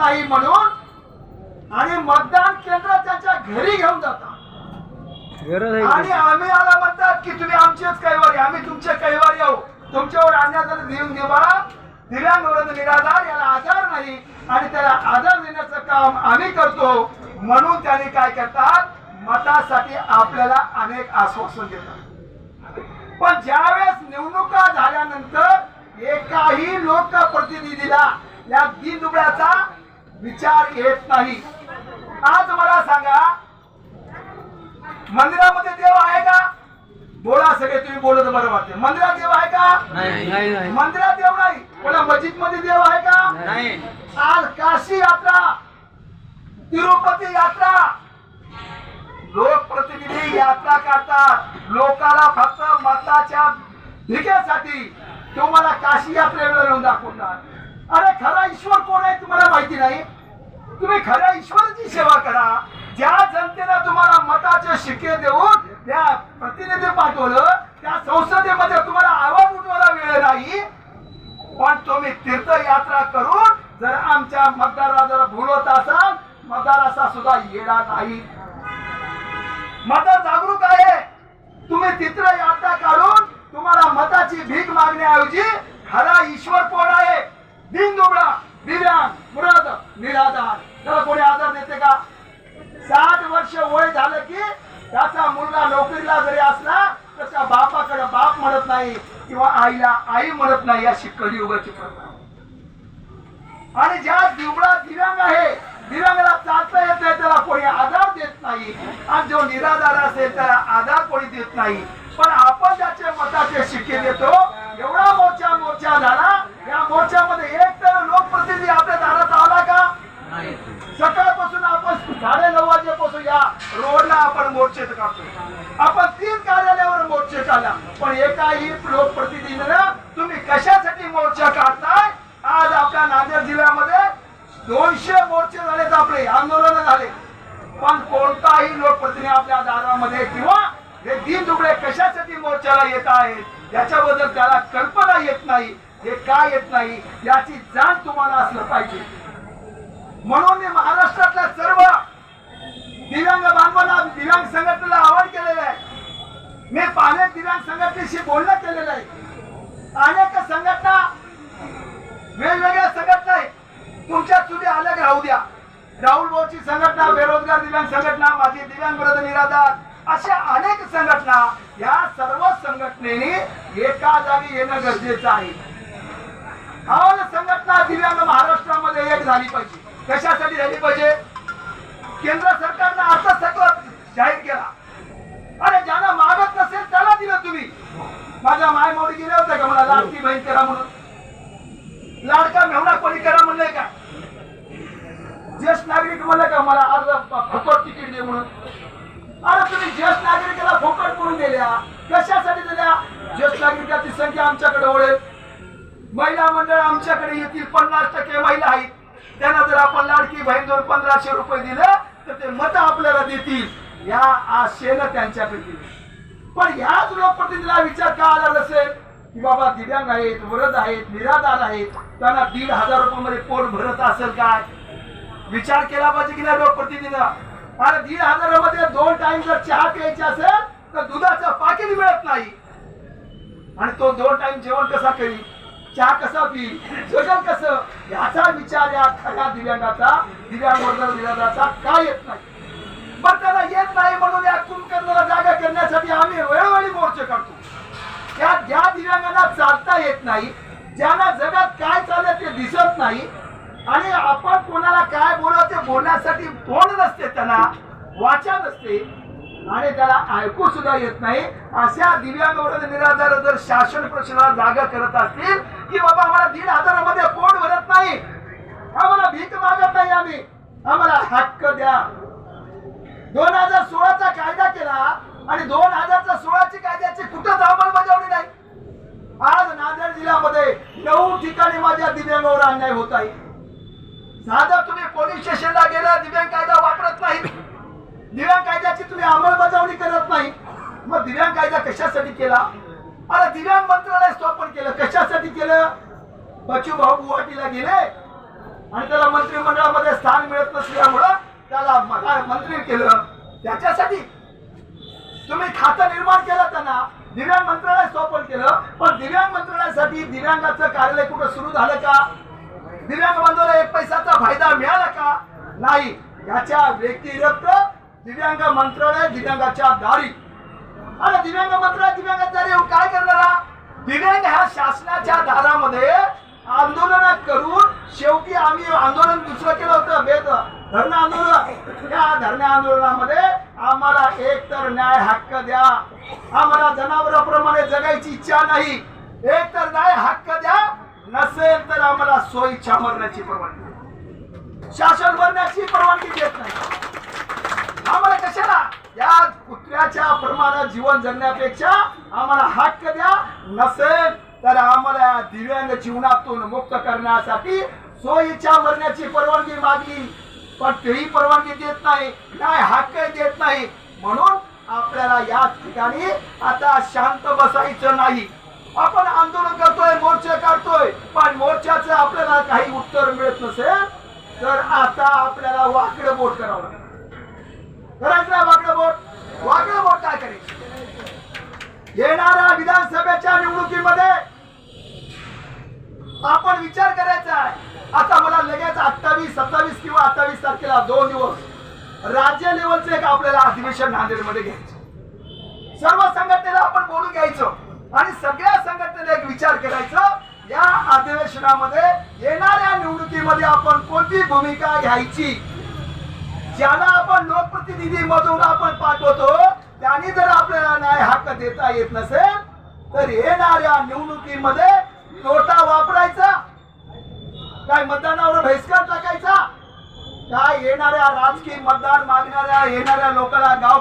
नाही म्हणून आणि मतदान केंद्र त्यांच्या घरी घेऊन जातात. आणि आम्ही आला म्हणतात की तुम्ही आमचेच कैवारी आम्ही तुमचे कैवारी आहो तुमच्यावर आणण्यात आलं देऊन देवा दिव्यांग निराधार याला आधार नाही. आणि त्याला आधार देण्याचं काम आम्ही करतो. म्हणून त्यांनी काय करतात? मतासाठी आपल्याला अनेक आश्वासन देतात. पण ज्यावेळेस निवडणुका झाल्यानंतर एकाही लोकप्रतिनिधीला या दिनदुबळ्याचा विचार येत नाही. आज मला सांगा मंदिरामध्ये देव आहे का? बोला सगळे तुम्ही बोलत बरं वाटते. मंदिरात देव आहे का? मंदिरात देव नाही. कोणा मस्जिदमध्ये देव आहे का? नाही. आज काशी यात्रा तिरुपती यात्रा. लोकप्रतिनिधी यात्रा काढतात लोकाला फक्त मताच्या भिकेसाठी तुम्हाला काशी यात्रेला नेऊन दाखवतात. अरे खरा ईश्वर कोण आहे तुम्हाला माहिती नाही? तुम्ही खऱ्या ईश्वराची सेवा करा. ज्या जनतेला तुम्हाला मताचे शिक्के देऊन त्या प्रतिनिधी पाठवलं त्या संसदेमध्ये तुम्हाला आवाज उठवायला वेळ नाही. पण तुम्ही तीर्थयात्रा करून जर आमच्या मतदाराला जर भुलवत असाल मतदार असा सुद्धा येणार नाही. मतदार जागरूक आहे. तुम्ही तीर्थयात्रा काढून तुम्हाला मताची भीक मागण्याऐवजी खरा ईश्वर कोण आहे दिन दुबळा दिव्यांग मुराद निराधार त्याला कोणी आधार देते का साठ वर्ष वय झालं की त्याचा मुलगा नोकरीला जरी असला तर त्या बापाकडे बाप म्हणत नाही किंवा आईला आई म्हणत नाही अशी कलियुगाची प्रथा आणि ज्या दिवळा दिव्यांग आहे दिव्यांगाला चालता येत नाही त्याला कोणी आधार देत नाही. आणि जो निराधार असेल त्याला आधार कोणी देत नाही. पण आपण ज्याचे मताचे शिक्के देतो एवढा मोर्चा मोर्चा झाला या मोर्चामध्ये एक तर लोकप्रतिनिधी आपल्या दारात आला का नाही सकाळपासून आपण साडे नऊ वाजेपासून या रोडला आपण मोर्चे काढतो आपण तीन कार्यालयावर मोर्चे काढला पण एकाही लोकप्रतिनिधीनं तुम्ही कशासाठी मोर्चा काढताय? आज आपल्या नांदेड जिल्ह्यामध्ये दोनशे मोर्चे झालेत आपले आंदोलन झाले. पण कोणताही लोकप्रतिनिधी आपल्या दारामध्ये किंवा हे दिन दुबळे कशासाठी मोर्चाला येत आहेत याच्याबद्दल त्याला कल्पना येत नाही हे का येत नाही याची जाण तुम्हाला असलं पाहिजे. म्हणून मी महाराष्ट्रातल्या सर्व दिव्यांग बांधवांना दिव्यांग संघटना आवाहन केलेलं आहे मी पाण्यात त्यांच्याशी बोलणं केलेलं आहे. अनेक संघटना वेगवेगळ्या संघटना आहेत. तुमच्या चुली अलग राहू द्या. राहुल भाऊची संघटना बेरोजगार दिव्यांग संघटना माझी दिव्यांग विरोध निराधार अशा अनेक संघटना या सर्व संघटनेने एका जागी येणं गरजेचं आहे. आवाज संघटना दिव्यांग महाराष्ट्रामध्ये एक झाली पाहिजे. कशासाठी झाली पाहिजे? केंद्र सरकारनं अर्थसंकल्प जाहीर केला अरे ज्यांना मागत नसेल त्याला दिलं तुम्ही माझ्या माय मोडी गेले होते का जॉईन करा म्हणून. लाडका मेहना कोणी करा म्हणलंय का? ज्येष्ठ नागरिक म्हणलं का मला अर्ज फुकट तिकीट दे म्हणून. अरे तुम्ही ज्येष्ठ नागरिकाला फुकट करून दिल्या. कशासाठी दिल्या? ज्येष्ठ नागरिकाची संख्या आमच्याकडे ओळेल महिला मंडळ आमच्याकडे येतील. पन्नास टक्के महिला आहेत. त्यांना जर आपण लाडकी बहीण दोन पंधराशे रुपये दिले तर ते मत आपल्याला देतील. या आशेनं त्यांच्याकडे दिले पण ह्याच लोकप्रतिनिधीला विचार का आला नसेल? की बाबा दिव्यांग आहेत वरद आहेत निराधार आहेत त्यांना दीड हजार रुपयामध्ये पोट भरत असेल काय? विचार केला पाहिजे की नाही लोकप्रतिनिधीनं अरे दीड हजारामध्ये दोन टाइम जर चहा प्यायची असेल तर दुधाचं पाकिट मिळत नाही. आणि तो दोन टाइम जेवण कसा करी? चहा कसा पी? जगल कसं? याचा विचार या खऱ्या दिव्यांगाचा दिव्यांग वर्ग निराधाराचा का येत नाही. पण त्याला येत नाही म्हणून या कुंभकर्णाला जागा करण्यासाठी आम्ही वेळोवेळी मोर्चे काढतो. त्या ज्या दिव्यांगांना चालता येत नाही ज्यांना जगात काय चाललं ते दिसत नाही आणि आपण कोणाला काय बोलावं ते बोलण्यासाठी तोंड नसते त्यांना वाचा नसते आणि त्याला ऐकू सुद्धा येत नाही. अशा दिव्यांग निराधार जर शासन प्रश्नाला जागा करत असतील की बाबा आम्हाला दीड हजारामध्ये पोट भरत नाही? आम्हाला भीक मागत नाही आम्ही. आम्हाला हक्क द्या. दोन हजार सोळाचा कायदा केला आणि दोन हजारचा सोळाची कायद्याची कुठं अंमलबजावणी जिल्ह्यामध्ये नऊ ठिकाणी माझ्या दिव्यांगावर अन्याय होत आहे. साधा तुम्ही पोलीस स्टेशनला गेला दिव्यांग कायदा वापरत नाही दिव्यांग कायद्याची तुम्ही अंमलबजावणी करत नाही मग दिव्यांग कायदा कशासाठी केला? अरे दिव्यांग मंत्रालय स्थापन केलं. कशासाठी केलं? बच्चू भाऊ गुवाहाटीला गेले आणि त्याला मंत्रिमंडळामध्ये स्थान मिळत नसल्यामुळं त्याला मंत्री केलं. त्याच्यासाठी तुम्ही खातं निर्माण केलं त्यांना. दिव्यांग मंत्रालय स्थापन केलं पण दिव्यांग मंत्रालयासाठी दिव्यांगाचं कार्यालय कुठं सुरू झालं का? दिव्यांग बांधवाला एक पैशाचा फायदा मिळाला का? नाही. याच्या व्यतिरिक्त दिव्यांग मंत्रालय दिव्यांगाच्या दारी. आणि दिव्यांग मंत्रालय दिव्यांगाच्या दारी काय करणारा दिव्यांग ह्या शासनाच्या दारामध्ये आंदोलन करून शेवटी आम्ही आंदोलन दुसरं केलं होतं बेद धरणं आंदोलन. या धरणे आंदोलनामध्ये आम्हाला एक तर न्याय हक्क द्या. आम्हाला जनावरांप्रमाणे जगायची इच्छा नाही. एक तर नाही हक्क द्या. नसेल तर आम्हाला स्वइच्छा मरण्याची परवानगी शासन भरण्याची परवानगी देत नाही. आम्हाला कशाला? या कुत्र्याच्या प्रमाणात जीवन जगण्यापेक्षा आम्हाला हक्क द्या. नसेल तर आम्हाला दिव्यांग जीवनातून मुक्त करण्यासाठी सोयीच्या मरण्याची परवानगी मागली पण तेही परवानगी देत नाही काय हक्क देत नाही. म्हणून आपल्याला याच ठिकाणी आता शांत बसायचं नाही. आपण आंदोलन करतोय मोर्चे काढतोय पण मोर्चाचं आपल्याला काही उत्तर मिळत नसेल तर आता आपल्याला वाकडं बोट करावं लागेल. करायचं ना वाकडं बोट? वाकडं बोट काय करायचं येणाऱ्या विधानसभेच्या निवडणुकीमध्ये आपण विचार करायचा आहे. आता मला लगेच अठ्ठावीस सत्तावीस किंवा अठ्ठावीस तारखेला दोन दिवस राज्य लेवलचं एक आपल्याला अधिवेशन नांदेडमध्ये घ्यायचं. सर्व संघटनेला आपण बोलून घ्यायचं आणि सगळ्या संघटनेला एक विचार करायचा या अधिवेशनामध्ये येणाऱ्या निवडणुकीमध्ये आपण कोणती भूमिका घ्यायची? ज्याला आपण लोकप्रतिनिधी मधून आपण पाठवतो त्यांनी जर आपल्याला न्याय हक्क देता येत नसेल तर येणाऱ्या निवडणुकीमध्ये नोटा वापरायचा काय मतदानावर बहिष्कार टाकायचा काय येणाऱ्या राजकीय मतदान मागणाऱ्या येणाऱ्या लोकांना गाव